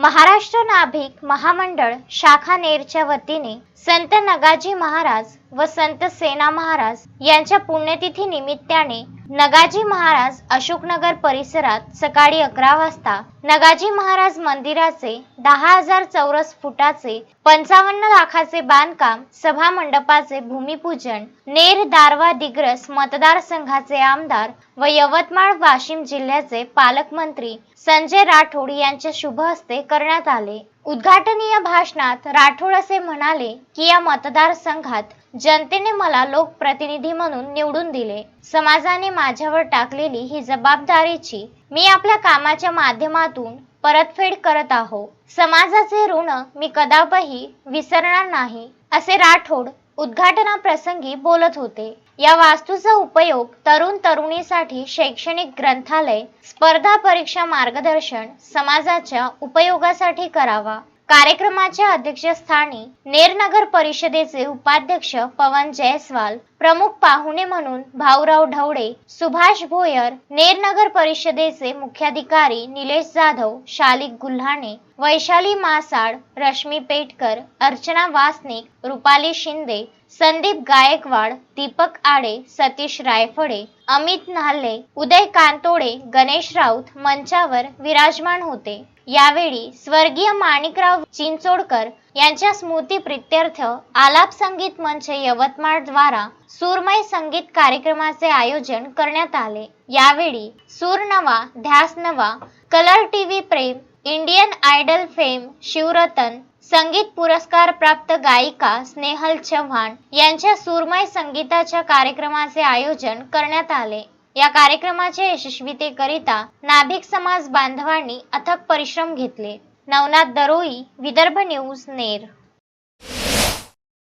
महाराष्ट्र नाभिक महामंडळ शाखा नेरच्या वतीने संत नगाजी महाराज व संत सेना महाराज यांच्या पुण्यतिथी निमित्ताने नगाजी महाराज अशोकनगर परिसरात सकाळी अकरा वाजता नगाजी महाराज मंदिराचे दहा हजार चौरस फुटाचे पंचावन्न लाखाचे बांधकाम सभा मंडपाचे भूमिपूजन नेर दारवा दिग्रस मतदारसंघाचे आमदार व यवतमाळ वाशिम जिल्ह्याचे पालकमंत्री संजय राठोड यांच्या शुभ हस्ते करण्यात आले. उद्घाटनीय भाषणात राठोड असे म्हणाले की या मतदारसंघात जनतेने मला लोकप्रतिनिधी म्हणून निवडून दिले. समाजाने माझ्यावर टाकलेली ही जबाबदारीची मी आपल्या कामाच्या माध्यमातून परतफेड करत आहो. समाजाचे ऋण मी कदापही विसरणार नाही असे राठोड उद्घाटनाप्रसंगी बोलत होते. या वास्तूचा उपयोग तरुण तरुणीसाठी शैक्षणिक ग्रंथालय स्पर्धा परीक्षा मार्गदर्शन समाजाच्या उपयोगासाठी करावा. कार्यक्रमाच्या अध्यक्षस्थानी नेर नगर परिषदेचे उपाध्यक्ष पवन जयस्वाल प्रमुख पाहुणे म्हणून भाऊराव ढवळे सुभाष भोयर नेर नगर परिषदेचे मुख्याधिकारी निलेश जाधव शालिक गुल्हाणे वैशाली मासाड रश्मी पेटकर अर्चना वासनिक रुपाली शिंदे संदीप गायकवाड दीपक आडे सतीश रायफळे अमित नाल्हे उदय कांतोडे गणेश राऊत मंचावर विराजमान होते. यावेळी स्वर्गीय माणिकराव चिंचोडकर यांच्या स्मृती प्रित्यर्थ आलाप संगीत मंच यवतमाळ द्वारा सूरमय संगीत कार्यक्रमाचे आयोजन करण्यात आले. यावेळी सूर नवा ध्यास नवा कलर टीव्ही प्रेम इंडियन आयडल फेम शिवरतन संगीत पुरस्कार प्राप्त गायिका स्नेहल चव्हाण यांच्या सूरमय संगीताच्या कार्यक्रमाचे आयोजन करण्यात आले. या कार्यक्रमाच्या यशस्वीतेकरिता नाभिक समाज बांधवांनी अथक परिश्रम घेतले. नवनाथ दरोई विदर्भ न्यूज नेर.